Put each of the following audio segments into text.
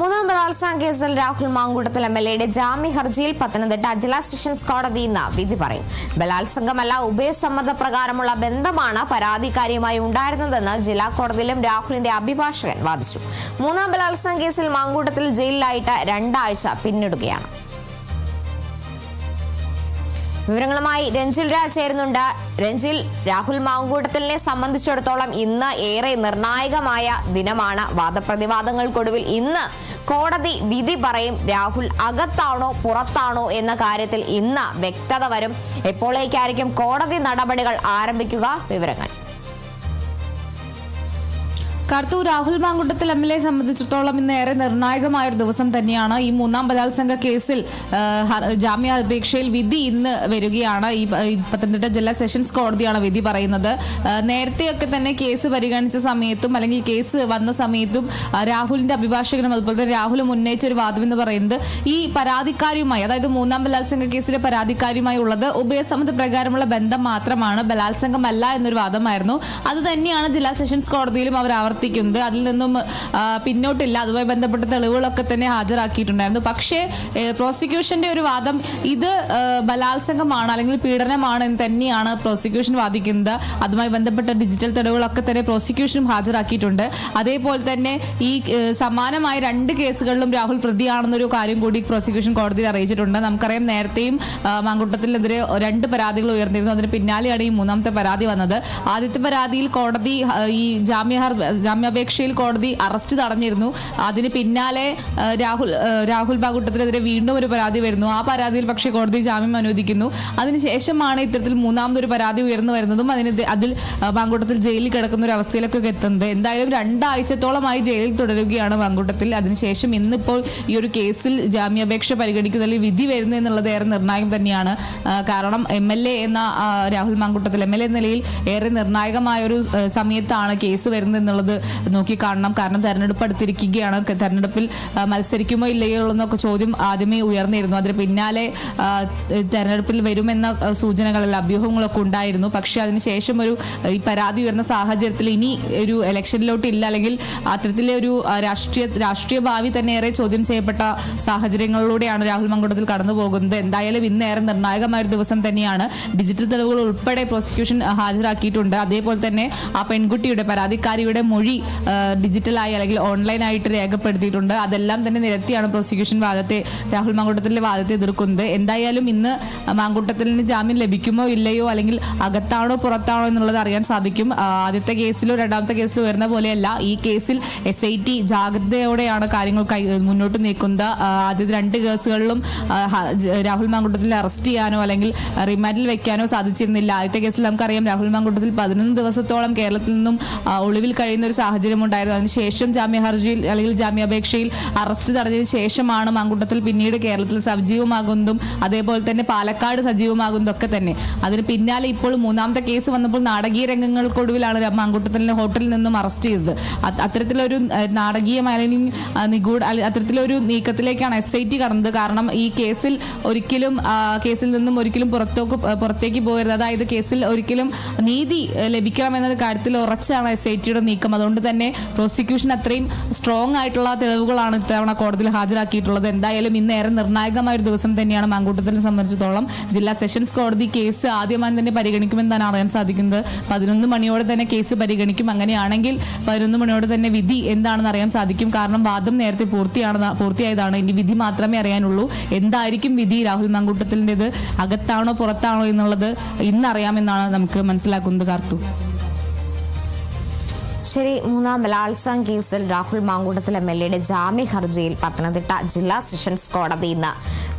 മൂന്നാം ബലാത്സംഗ കേസിൽ രാഹുൽ മാങ്കൂട്ടത്തിൽ എം എൽ എയുടെ ജാമ്യ ഹർജിയിൽ പത്തനംതിട്ട ജില്ലാ സെഷൻസ് കോടതി ഇന്ന് വിധി പറയും. ബലാത്സംഗമല്ല ഉഭയസമ്മത പ്രകാരമുള്ള ബന്ധമാണ് പരാതിക്കാരിയുമായി ഉണ്ടായിരുന്നതെന്ന് ജില്ലാ കോടതിയിലും രാഹുലിന്റെ അഭിഭാഷകൻ വാദിച്ചു. മൂന്നാം ബലാത്സംഗ കേസിൽ മാങ്കൂട്ടത്തിൽ ജയിലിലായിട്ട് രണ്ടാഴ്ച പിന്നിടുകയാണ്. വിവരങ്ങളുമായി രഞ്ജിൽ രാജ് ചേരുന്നുണ്ട്. രഞ്ജിൽ രാഹുൽ മാങ്കൂട്ടത്തിലിനെ സംബന്ധിച്ചിടത്തോളം ഇന്ന് ഏറെ നിർണായകമായ ദിനമാണ്. വാദപ്രതിവാദങ്ങൾക്കൊടുവിൽ ഇന്ന് കോടതി വിധി പറയും രാഹുൽ അകത്താണോ പുറത്താണോ എന്ന കാര്യത്തിൽ ഇന്ന് വ്യക്തത വരും. എപ്പോഴേക്കായിരിക്കും കോടതി നടപടികൾ ആരംഭിക്കുക? വിവരങ്ങൾ. കർത്തൂർ Rahul Mamkootathil M L A സംബന്ധിച്ചിടത്തോളം ഇന്ന് ഏറെ നിർണായകമായ ഒരു ദിവസം തന്നെയാണ്. ഈ മൂന്നാം ബലാത്സംഗ കേസിൽ ജാമ്യാപേക്ഷയിൽ വിധി ഇന്ന് വരികയാണ്. ഈ പത്തനംതിട്ട ജില്ലാ സെഷൻസ് കോടതിയാണ് വിധി പറയുന്നത്. നേരത്തെയൊക്കെ തന്നെ കേസ് പരിഗണിച്ച സമയത്തും അല്ലെങ്കിൽ കേസ് വന്ന സമയത്തും രാഹുലിന്റെ അഭിഭാഷകനും അതുപോലെ തന്നെ രാഹുലും ഉന്നയിച്ച ഒരു വാദം എന്ന് പറയുന്നത് ഈ പരാതിക്കാരിയുമായി അതായത് മൂന്നാം ബലാത്സംഗ കേസിലെ പരാതിക്കാരിയുമായി ഉള്ളത് ഉഭയസമ്മത പ്രകാരമുള്ള ബന്ധം മാത്രമാണ് ബലാത്സംഗമല്ല എന്നൊരു വാദമായിരുന്നു. അത് തന്നെയാണ് ജില്ലാ സെഷൻസ് കോടതിയിലും അവർ ആവർത്തിക്കുന്നത് അതിൽ നിന്നും പിന്നോട്ടില്ല. അതുമായി ബന്ധപ്പെട്ട തെളിവുകളൊക്കെ തന്നെ ഹാജരാക്കിയിട്ടുണ്ടായിരുന്നു. പക്ഷേ പ്രോസിക്യൂഷന്റെ ഒരു വാദം ഇത് ബലാത്സംഗമാണ് അല്ലെങ്കിൽ പീഡനമാണ് എന്ന് തന്നെയാണ് പ്രോസിക്യൂഷൻ വാദിക്കുന്നത്. അതുമായി ബന്ധപ്പെട്ട ഡിജിറ്റൽ തെളിവുകളൊക്കെ തന്നെ പ്രോസിക്യൂഷനും ഹാജരാക്കിയിട്ടുണ്ട്. അതേപോലെ തന്നെ ഈ സമാനമായ രണ്ട് കേസുകളിലും രാഹുൽ പ്രതിയാണെന്നൊരു കാര്യം കൂടി പ്രോസിക്യൂഷൻ കോടതിയിൽ അറിയിച്ചിട്ടുണ്ട്. നമുക്കറിയാം നേരത്തെയും മാങ്കുട്ടത്തിനെതിരെ രണ്ട് പരാതികൾ ഉയർന്നിരുന്നു. അതിന് പിന്നാലെയാണ് ഈ മൂന്നാമത്തെ പരാതി വന്നത്. ആദ്യത്തെ പരാതിയിൽ കോടതി ഈ ജാമ്യ ഹർ- ജാമ്യാപേക്ഷയിൽ കോടതി അറസ്റ്റ് തടഞ്ഞിരുന്നു. അതിന് പിന്നാലെ രാഹുൽ രാഹുൽ ബാഗുട്ടത്തിനെതിരെ വീണ്ടും ഒരു പരാതി വരുന്നു. ആ പരാതിയിൽ പക്ഷേ കോടതി ജാമ്യം അനുവദിക്കുന്നു. അതിനുശേഷമാണ് ഇത്തരത്തിൽ മൂന്നാമതൊരു പരാതി ഉയർന്നു വരുന്നതും അതിന് അതിൽ മാങ്കൂട്ടത്തിൽ ജയിലിൽ കിടക്കുന്ന ഒരു അവസ്ഥയിലൊക്കെ എത്തുന്നത്. എന്തായാലും രണ്ടാഴ്ചത്തോളമായി ജയിലിൽ തുടരുകയാണ് മാങ്കൂട്ടത്തിൽ അതിനുശേഷം ഇന്നിപ്പോൾ ഈ ഒരു കേസിൽ ജാമ്യാപേക്ഷ പരിഗണിക്കുന്നതിൽ വിധി വരുന്നു എന്നുള്ളത് ഏറെ നിർണായകം തന്നെയാണ്. കാരണം എം എൽ എ എന്ന Rahul Mamkootathil M L A നിലയിൽ ഏറെ നിർണായകമായ ഒരു സമയത്താണ് കേസ് വരുന്നത് എന്നുള്ളത് നോക്കി കാണണം കാരണം തെരഞ്ഞെടുപ്പ് അടുത്തിരിക്കുകയാണ് തെരഞ്ഞെടുപ്പിൽ മത്സരിക്കുമോ ഇല്ലയോ എന്നൊക്കെ ചോദ്യം ആദ്യമേ ഉയർന്നിരുന്നു. അതിന് പിന്നാലെ തെരഞ്ഞെടുപ്പിൽ വരുമെന്ന സൂചനകളല്ല അഭ്യൂഹങ്ങളൊക്കെ ഉണ്ടായിരുന്നു. പക്ഷേ അതിനുശേഷം ഒരു ഈ പരാതി ഉയർന്ന സാഹചര്യത്തിൽ ഇനി ഒരു ഇലക്ഷനിലോട്ട് ഇല്ല. അല്ലെങ്കിൽ അത്തരത്തിലെ ഒരു രാഷ്ട്രീയ രാഷ്ട്രീയ ഭാവി തന്നെ ഏറെ ചോദ്യം ചെയ്യപ്പെട്ട സാഹചര്യങ്ങളിലൂടെയാണ് രാഹുൽ മങ്കുടത്തിൽ കടന്നു പോകുന്നത് എന്തായാലും ഇന്ന് ഏറെ നിർണായകമായ ഒരു ദിവസം തന്നെയാണ്. ഡിജിറ്റൽ തെളിവുകൾ ഉൾപ്പെടെ പ്രോസിക്യൂഷൻ ഹാജരാക്കിയിട്ടുണ്ട്. അതേപോലെ തന്നെ ആ പെൺകുട്ടിയുടെ പരാതിക്കാരിയുടെ മൊഴി ആ, ഡിജിറ്റലായി അല്ലെങ്കിൽ ഓൺലൈനായിട്ട് രേഖപ്പെടുത്തിയിട്ടുണ്ട്. അതെല്ലാം തന്നെ നിരത്തിയാണ് പ്രോസിക്യൂഷൻ വാദത്തെ രാഹുൽ മാങ്കൂട്ടത്തിലെ വാദത്തെ എതിർക്കുന്നത്. എന്തായാലും ഇന്ന് മാങ്കൂട്ടത്തിന് ജാമ്യം ലഭിക്കുമോ ഇല്ലയോ അല്ലെങ്കിൽ അകത്താണോ പുറത്താണോ എന്നുള്ളത് അറിയാൻ സാധിക്കും. ആദ്യത്തെ കേസിലോ രണ്ടാമത്തെ കേസിലോ ഉയർന്ന പോലെയല്ല. ഈ കേസിൽ എസ് ഐ ടി ജാഗ്രതയോടെയാണ് കാര്യങ്ങൾ മുന്നോട്ട് നീക്കുന്നത്. ആദ്യത്തെ രണ്ട് കേസുകളിലും രാഹുൽ മാങ്കൂട്ടത്തിൽ അറസ്റ്റ് ചെയ്യാനോ അല്ലെങ്കിൽ റിമാൻഡിൽ വെക്കാനോ സാധിച്ചിരുന്നില്ല. ആദ്യത്തെ കേസിൽ നമുക്കറിയാം രാഹുൽ മാങ്കൂട്ടത്തിൽ പതിനൊന്ന് ദിവസത്തോളം കേരളത്തിൽ നിന്നും ഒളിവിൽ കഴിയുന്ന ഒരു സാഹചര്യം ഉണ്ടായിരുന്നു. അതിനുശേഷം ജാമ്യ ഹർജിയിൽ അല്ലെങ്കിൽ ജാമ്യാപേക്ഷയിൽ അറസ്റ്റ് തടഞ്ഞതിന് ശേഷമാണ് മങ്കുട്ടത്തിൽ പിന്നീട് കേരളത്തിൽ സജീവമാകുന്നതും അതേപോലെ തന്നെ പാലക്കാട് സജീവമാകുന്നതും ഒക്കെ തന്നെ. അതിന് പിന്നാലെ ഇപ്പോൾ മൂന്നാമത്തെ കേസ് വന്നപ്പോൾ നാടകീയ രംഗങ്ങൾക്കൊടുവിലാണ് ര- മാങ്കൂട്ടത്തിലെ ഹോട്ടലിൽ നിന്നും അറസ്റ്റ് ചെയ്തത്. അത് അത്തരത്തിലൊരു നാടകീയമായ അല്ലെങ്കിൽ നിഗൂഢ അത്തരത്തിലൊരു നീക്കത്തിലേക്കാണ് എസ് ഐ ടി കടന്നത്. കാരണം ഈ കേസിൽ ഒരിക്കലും കേസിൽ നിന്നും ഒരിക്കലും പുറത്തേക്ക് പുറത്തേക്ക് പോകരുത്. അതായത് കേസിൽ ഒരിക്കലും നീതി ലഭിക്കണമെന്ന കാര്യത്തിൽ ഉറച്ചാണ് എസ് ഐ ടിയുടെ നീക്കം. അതുകൊണ്ട് തന്നെ പ്രോസിക്യൂഷൻ അത്രയും സ്ട്രോങ് ആയിട്ടുള്ള തെളിവുകളാണ് ഇത്തവണ കോടതിയിൽ ഹാജരാക്കിയിട്ടുള്ളത്. എന്തായാലും ഇന്ന് ഏറെ നിർണായകമായ ഒരു ദിവസം തന്നെയാണ് മാങ്കൂട്ടത്തിനെ സംബന്ധിച്ചിടത്തോളം. ജില്ലാ സെഷൻസ് കോടതി കേസ് ആദ്യമായി തന്നെ പരിഗണിക്കുമെന്നാണ് അറിയാൻ സാധിക്കുന്നത്. പതിനൊന്ന് മണിയോടെ തന്നെ കേസ് പരിഗണിക്കും. അങ്ങനെയാണെങ്കിൽ പതിനൊന്ന് മണിയോടെ തന്നെ വിധി എന്താണെന്ന് അറിയാൻ സാധിക്കും. കാരണം വാദം നേരത്തെ പൂർത്തിയാണ് പൂർത്തിയായതാണ്. ഇനി വിധി മാത്രമേ അറിയാനുള്ളൂ. എന്തായിരിക്കും വിധി? രാഹുൽ മങ്കൂട്ടത്തിന്റെത് അകത്താണോ പുറത്താണോ എന്നുള്ളത് ഇന്നറിയാമെന്നാണ് നമുക്ക് മനസ്സിലാക്കുന്നത് കാർത്തു. ശരി മൂന്നാം ബലാത്സംഗ കേസിൽ രാഹുൽ മാങ്കൂട്ടത്തിൽ എം എൽ എയുടെ ജാമ്യ ഹർജിയിൽ പത്തനംതിട്ട ജില്ലാ സെഷൻസ് കോടതി ഇന്ന്.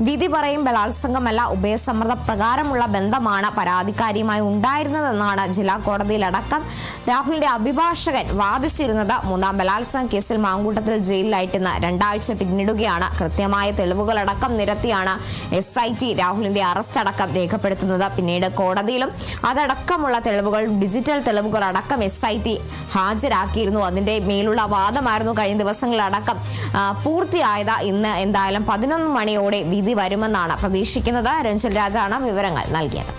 വിധി പറയും ബലാത്സംഗമല്ല ഉഭയസമ്മർദ്ദ പ്രകാരമുള്ള ബന്ധമാണ് പരാതിക്കാരിയുമായി ഉണ്ടായിരുന്നതെന്നാണ് ജില്ലാ കോടതിയിലടക്കം രാഹുലിന്റെ അഭിഭാഷകൻ വാദിച്ചിരുന്നത്. മൂന്നാം ബലാത്സംഗ കേസിൽ മാങ്കൂട്ടത്തിൽ ജയിലിലായിട്ടിന്ന് രണ്ടാഴ്ച പിന്നിടുകയാണ്. കൃത്യമായ തെളിവുകളടക്കം നിരത്തിയാണ് എസ് ഐ ടി രാഹുലിന്റെ അറസ്റ്റ് അടക്കം രേഖപ്പെടുത്തുന്നത്. പിന്നീട് കോടതിയിലും അതടക്കമുള്ള തെളിവുകൾ ഡിജിറ്റൽ തെളിവുകൾ അടക്കം എസ് ഐ ടി ഹാജരാക്കിയിരുന്നു. അതിന്റെ മേലുള്ള വാദമായിരുന്നു കഴിഞ്ഞ ദിവസങ്ങളിലടക്കം പൂർത്തിയായത് ഇന്ന് എന്തായാലും പതിനൊന്ന് മണിയോടെ വിധി വരുമെന്നാണ് പ്രതീക്ഷിക്കുന്നത്. രഞ്ജൻ രാജാണ് വിവരങ്ങൾ നൽകിയത്.